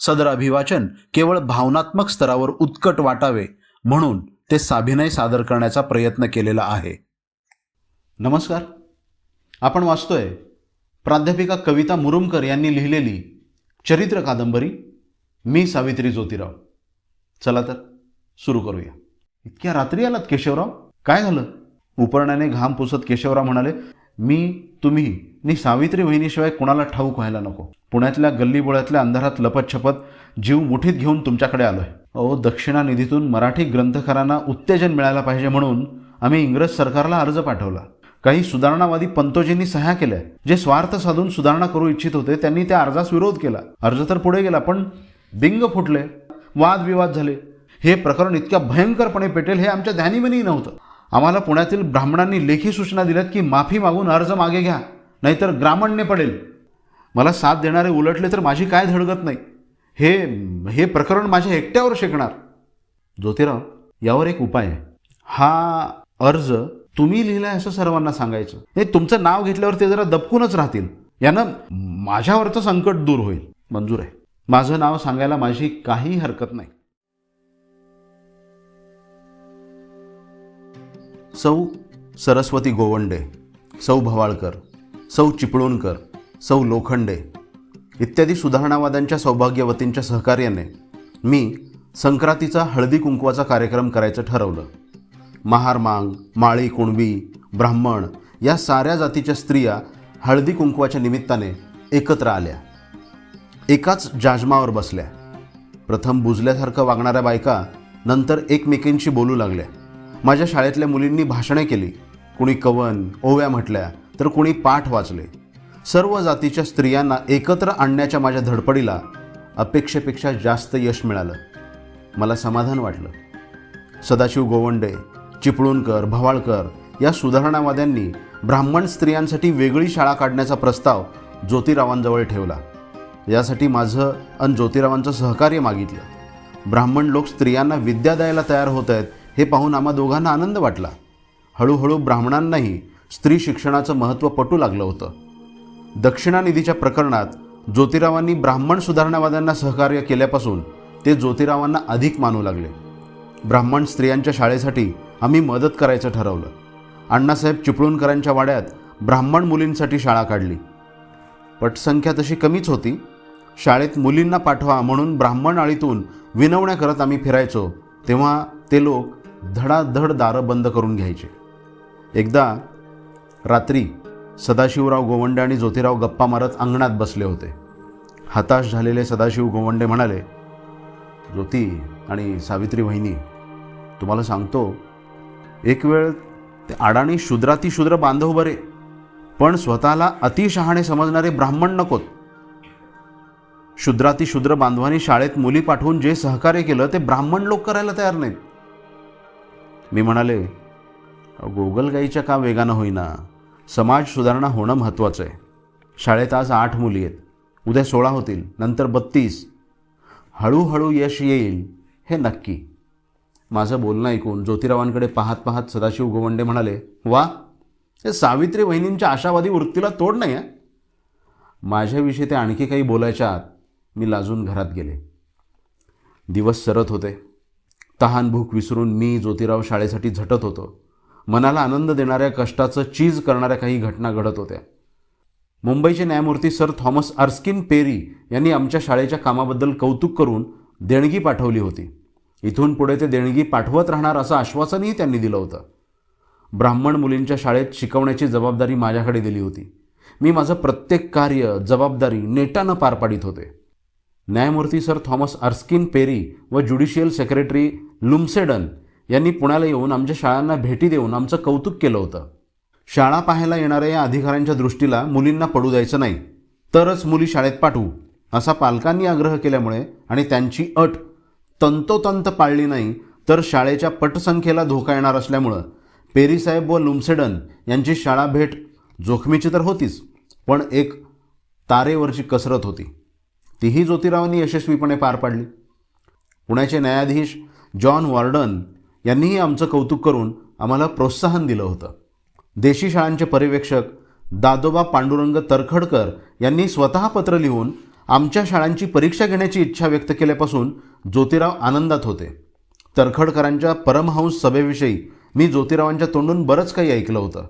सदर अभिवाचन केवळ भावनात्मक स्तरावर उत्कट वाटावे म्हणून ते साभिनय सादर करण्याचा प्रयत्न केलेला आहे. नमस्कार. आपण वाचतोय प्राध्यापिका कविता मुरुमकर यांनी लिहिलेली चरित्र कादंबरी मी सावित्री ज्योतिराव. चला तर सुरू करूया. इतक्या रात्री आलात केशवराव? काय झालं? उपरण्याने घाम पुसत केशवराव म्हणाले मी तुम्ही नी सावित्री वहिनीशिवाय कुणाला ठाऊक व्हायला नको. पुण्यातल्या गल्लीबोळ्यातल्या अंधारात लपत छपत जीव मुठीत घेऊन तुमच्याकडे आलोय. अहो दक्षिणा निधीतून मराठी ग्रंथकारांना उत्तेजन मिळायला पाहिजे म्हणून आम्ही इंग्रज सरकारला अर्ज पाठवला. काही सुधारणावादी पंतोजींनी सह्या केल्या. जे स्वार्थ साधून सुधारणा करू इच्छित होते त्यांनी त्या अर्जास विरोध केला. अर्ज तर पुढे गेला पण बिंग फुटले. वादविवाद झाले. हे प्रकरण इतक्या भयंकरपणे पेटेल हे आमच्या ध्यानीमनी नव्हतं. आम्हाला पुण्यातील ब्राह्मणांनी लेखी सूचना दिल्यात की माफी मागून अर्ज मागे घ्या. नाहीतर ग्रामण्य पडेल. मला साथ देणारे उलटले तर माझी काय धडगत नाही. हे हे प्रकरण माझ्या एकट्यावर शिकणार. ज्योतिराव यावर एक उपाय आहे. हा अर्ज तुम्ही लिहिलाय असं सर्वांना सांगायचं. हे तुमचं नाव घेतल्यावर ते जरा दबकूनच राहतील. यानं माझ्यावरचं संकट दूर होईल. मंजूर आहे. माझं नाव सांगायला माझी काही हरकत नाही. सौ सरस्वती गोवंडे सौ भवाळकर. सौ चिपळूणकर सौ लोखंडे इत्यादी सुधारणावाद्यांच्या सौभाग्यवतींच्या सहकार्याने मी संक्रांतीचा हळदी कुंकवाचा कार्यक्रम करायचं ठरवलं. महारमांग माळी कुणबी ब्राह्मण या साऱ्या जातीच्या स्त्रिया हळदी कुंकवाच्या निमित्ताने एकत्र आल्या. एकाच जाजमावर बसल्या. प्रथम बुजल्यासारखं वागणाऱ्या बायका नंतर एकमेकींशी बोलू लागल्या. माझ्या शाळेतल्या मुलींनी भाषणे केली. कुणी कवन ओव्या म्हटल्या तर कुणी पाठ वाचले. सर्व जातीच्या स्त्रियांना एकत्र आणण्याच्या माझ्या धडपडीला अपेक्षेपेक्षा जास्त यश मिळालं. मला समाधान वाटलं. सदाशिव गोवंडे चिपळूणकर भवाळकर या सुधारणावाद्यांनी ब्राह्मण स्त्रियांसाठी वेगळी शाळा काढण्याचा प्रस्ताव ज्योतिरावांजवळ ठेवला. यासाठी माझं आणि ज्योतिरावांचं सहकार्य मागितलं. ब्राह्मण लोक स्त्रियांना विद्या द्यायला तयार होत आहेत हे पाहून आम्हा दोघांना आनंद वाटला. हळूहळू ब्राह्मणांनाही स्त्री शिक्षणाचं महत्त्व पटू लागलं होतं. दक्षिणानिधीच्या प्रकरणात ज्योतिरावांनी ब्राह्मण सुधारणावाद्यांना सहकार्य केल्यापासून ते ज्योतिरावांना अधिक मानू लागले. ब्राह्मण स्त्रियांच्या शाळेसाठी आम्ही मदत करायचं ठरवलं. अण्णासाहेब चिपळूणकरांच्या वाड्यात ब्राह्मण मुलींसाठी शाळा काढली. पटसंख्या तशी कमीच होती. शाळेत मुलींना पाठवा म्हणून ब्राह्मण आळीतून विनवण्या करत आम्ही फिरायचो तेव्हा ते लोक धडाधड दारं बंद करून घ्यायचे. एकदा रात्री सदाशिवराव गोवंडे आणि ज्योतिराव गप्पा मारत अंगणात बसले होते. हताश झालेले सदाशिव गोवंडे म्हणाले ज्योती आणि सावित्री वहिनी तुम्हाला सांगतो एक वेळ ते अडाणी शूद्राती शूद्र बांधव बरे पण स्वतःला अतिशहाणे समजणारे ब्राह्मण नकोत. शूद्राती शूद्र बांधवांनी शाळेत मुली पाठवून जे सहकार्य केलं ते ब्राह्मण लोक करायला तयार नाहीत. मी म्हणाले गोगलगाईच्या का वेगानं होईना? समाज सुधारणा होणं महत्त्वाचं आहे. शाळेत आज आठ मुली आहेत. उद्या सोळा होतील नंतर बत्तीस. हळूहळू यश येईल हे नक्की. माझं बोलणं ऐकून ज्योतिरावांकडे पाहत पाहत सदाशिव गोवंडे म्हणाले वा हे सावित्री वहिनींच्या आशावादी वृत्तीला तोड नाही आहे माझ्याविषयी ते आणखी काही बोलायच्या आत मी लाजून घरात गेले. दिवस सरत होते. तहान भूक विसरून मी ज्योतिराव शाळेसाठी झटत होतो. मनाला आनंद देणाऱ्या कष्टाचं चीज करणाऱ्या काही घटना घडत होत्या. मुंबईचे न्यायमूर्ती सर थॉमस आर्स्किन पेरी यांनी आमच्या शाळेच्या कामाबद्दल कौतुक करून देणगी पाठवली होती. इथून पुढे ते देणगी पाठवत राहणार असं आश्वासनही त्यांनी दिलं होतं. ब्राह्मण मुलींच्या शाळेत शिकवण्याची जबाबदारी माझ्याकडे दिली होती. मी माझं प्रत्येक कार्य जबाबदारी नेटानं पार पाडित होते. न्यायमूर्ती सर थॉमस आर्स्किन पेरी व ज्युडिशियल सेक्रेटरी लुमसेडन यांनी पुण्याला येऊन आमच्या शाळांना भेटी देऊन आमचं कौतुक केलं होतं. शाळा पाहायला येणाऱ्या या अधिकाऱ्यांच्या दृष्टीला मुलींना पडू द्यायचं नाही. तरच मुली शाळेत पाठवू असा पालकांनी आग्रह केल्यामुळे आणि त्यांची अट तंतोतंत पाळली नाही तर शाळेच्या पटसंख्येला धोका येणार असल्यामुळं पेरीसाहेब व लुमसेडन यांची शाळा भेट जोखमीची तर होतीच पण एक तारेवरची कसरत होती. तीही ज्योतिरावांनी यशस्वीपणे पार पाडली. पुण्याचे न्यायाधीश जॉन वॉर्डन यांनीही आमचं कौतुक करून आम्हाला प्रोत्साहन दिलं होतं. देशी शाळांचे पर्यवेक्षक दादोबा पांडुरंग तरखडकर यांनी स्वतः पत्र लिहून आमच्या शाळांची परीक्षा घेण्याची इच्छा व्यक्त केल्यापासून ज्योतिराव आनंदात होते. तरखडकरांच्या परमहंस सभेविषयी मी ज्योतिरावांच्या तोंडून बरंच काही ऐकलं होतं.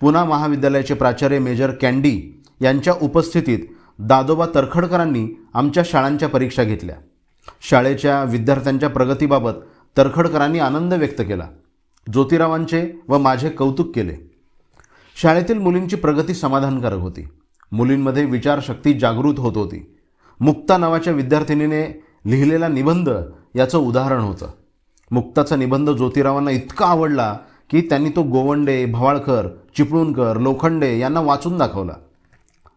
पुना महाविद्यालयाचे प्राचार्य मेजर कॅन्डी यांच्या उपस्थितीत दादोबा तरखडकरांनी आमच्या शाळांच्या परीक्षा घेतल्या. शाळेच्या विद्यार्थ्यांच्या प्रगतीबाबत तरखडकरांनी आनंद व्यक्त केला. ज्योतिरावांचे व माझे कौतुक केले. शाळेतील मुलींची प्रगती समाधानकारक होती. मुलींमध्ये विचारशक्ती जागृत होत होती. मुक्ता नावाच्या विद्यार्थिनीने लिहिलेला निबंध याचं उदाहरण होतं. मुक्ताचा निबंध ज्योतिरावांना इतका आवडला की त्यांनी तो गोवंडे भवाळकर चिपळूणकर लोखंडे यांना वाचून दाखवला.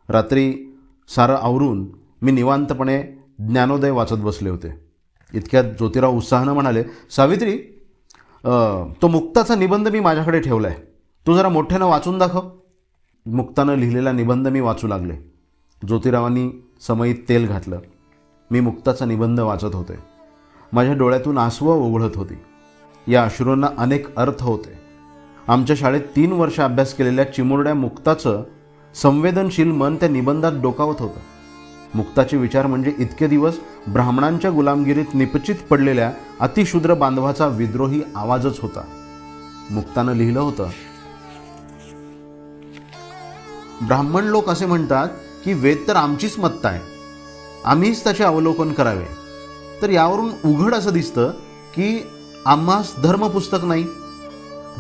रात्री सारं आवरून मी निवांतपणे ज्ञानोदय वाचत बसले होते. इतक्यात ज्योतिराव उत्साहानं म्हणाले सावित्री तो मुक्ताचा निबंध मी माझ्याकडे ठेवला आहे तू जरा मोठ्यानं वाचून दाखव. मुक्तानं लिहिलेला निबंध मी वाचू लागले. ज्योतिरावांनी समयीत तेल घातलं. मी मुक्ताचा निबंध वाचत होते. माझ्या डोळ्यातून आसवं ओघळत होती. या अश्रूंना अनेक अर्थ होते. आमच्या शाळेत तीन वर्ष अभ्यास केलेल्या चिमुरड्या मुक्ताचं संवेदनशील मन त्या निबंधात डोकावत होतं. मुक्ताचे विचार म्हणजे इतके दिवस ब्राह्मणांच्या गुलामगिरीत निपचित पडलेल्या अतिशूद्र बांधवाचा विद्रोही आवाजच होता. मुक्तानं लिहिलं होतं ब्राह्मण लोक असे म्हणतात की वेद तर आमचीच मत्ता आहे. आम्हीच त्याचे अवलोकन करावे. तर यावरून उघड असं दिसतं की आम्हास धर्मपुस्तक नाही.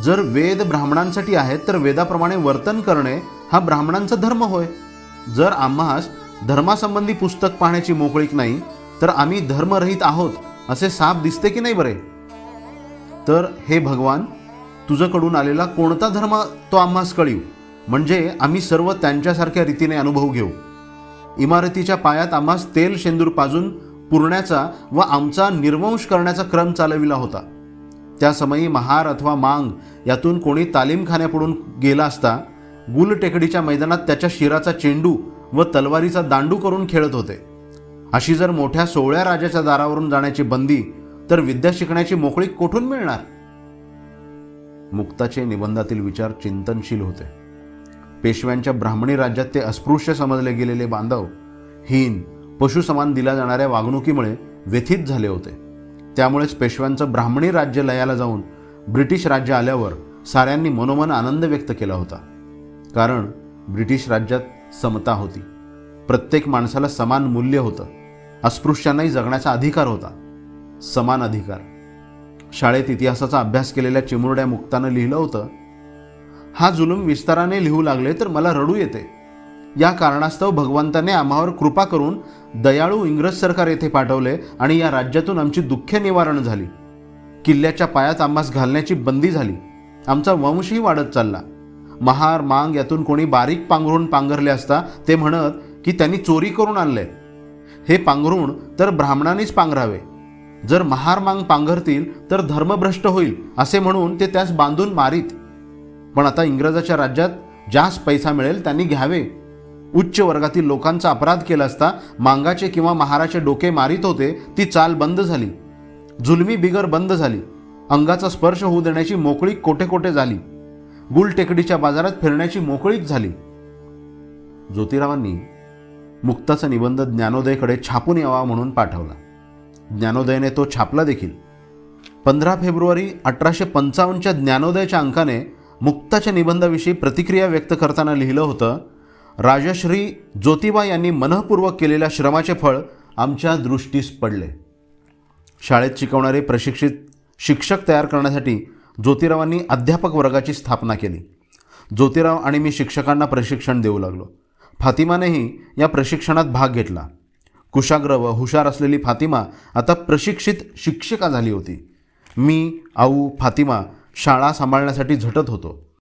जर वेद ब्राह्मणांसाठी आहेत तर वेदाप्रमाणे वर्तन करणे हा ब्राह्मणांचा धर्म होय. जर आम्हास धर्मासंबंधी पुस्तक पाहण्याची मोकळीक नाही तर आम्ही धर्मरहित आहोत असे साप दिसते की नाही बरे? तर हे भगवान तुझ्याकडून आलेला कोणता धर्म तो आम्हास कळीव? म्हणजे आम्ही सर्व त्यांच्यासारख्या रीतीने अनुभव घेऊ. इमारतीच्या पायात आम्हास तेल शेंदूर पाजून पुरण्याचा व आमचा निर्वंश करण्याचा क्रम चालविला होता. त्या समयी महार अथवा मांग यातून कोणी तालीमखान्यापुढून गेला असता गुल टेकडीच्या मैदानात त्याच्या शिराचा चेंडू व तलवारीचा दांडू करून खेळत होते. अशी जर मोठ्या सोहळ्या राजाच्या दारावरून जाण्याची बंदी तर विद्या शिकण्याची मोकळी कोठून मिळणार? मुक्ताचे निबंधातील विचार चिंतनशील होते. पेशव्यांच्या ब्राह्मणी राज्यात ते अस्पृश्य समजले गेलेले बांधव हीन पशुसमान दिल्या जाणाऱ्या वागणुकीमुळे व्यथित झाले होते. त्यामुळेच पेशव्यांचं ब्राह्मणी राज्य लयाला जाऊन ब्रिटिश राज्य आल्यावर साऱ्यांनी मनोमन आनंद व्यक्त केला होता. कारण ब्रिटिश राज्यात समता होती. प्रत्येक माणसाला समान मूल्य होतं. अस्पृश्यांनाही जगण्याचा अधिकार होता. समान अधिकार. शाळेत इतिहासाचा अभ्यास केलेल्या चिमुरड्या मुक्तानं लिहिलं होतं हा जुलूम विस्ताराने लिहू लागले तर मला रडू येते. या कारणास्तव भगवंताने आम्हावर कृपा करून दयाळू इंग्रज सरकार येथे पाठवले आणि या राज्यातून आमची दुःखे निवारण झाली. किल्ल्याच्या पायात आम्हास घालण्याची बंदी झाली. आमचा वंशही वाढत चालला. महार मांग यातून कोणी बारीक पांघरून पांघरले असता ते म्हणत की त्यांनी चोरी करून आणले. हे पांघरुण तर ब्राह्मणांनीच पांघरावे. जर महार मांग पांघरतील तर धर्मभ्रष्ट होईल असे म्हणून ते त्यास बांधून मारीत. पण आता इंग्रजाच्या राज्यात जास्त पैसा मिळेल त्यांनी घ्यावे. उच्च वर्गातील लोकांचा अपराध केला असता मांगाचे किंवा महाराचे डोके मारित होते ती चाल बंद झाली. जुलमी बिगर बंद झाली. अंगाचा स्पर्श होऊ देण्याची मोकळीक कोठे कोठे झाली. गुल टेकडीच्या बाजारात फिरण्याची मोकळीक झाली. ज्योतिरावांनी मुक्ताचा निबंध ज्ञानोदयकडे छापून यावा म्हणून पाठवला. ज्ञानोदयने तो छापला देखील. पंधरा फेब्रुवारी अठराशे पंचावन्नच्या ज्ञानोदयाच्या अंकाने मुक्ताच्या निबंधाविषयी प्रतिक्रिया व्यक्त करताना लिहिलं होतं राजश्री ज्योतिबा यांनी मनःपूर्वक केलेल्या श्रमाचे फळ आमच्या दृष्टीस पडले. शाळेत शिकवणारे प्रशिक्षित शिक्षक तयार करण्यासाठी ज्योतिरावांनी अध्यापक वर्गाची स्थापना केली. ज्योतिराव आणि मी शिक्षकांना प्रशिक्षण देऊ लागलो. फातिमानेही या प्रशिक्षणात भाग घेतला. कुशाग्र व हुशार असलेली फातिमा आता प्रशिक्षित शिक्षिका झाली होती. मी आऊ फातिमा शाळा सांभाळण्यासाठी झटत होतो.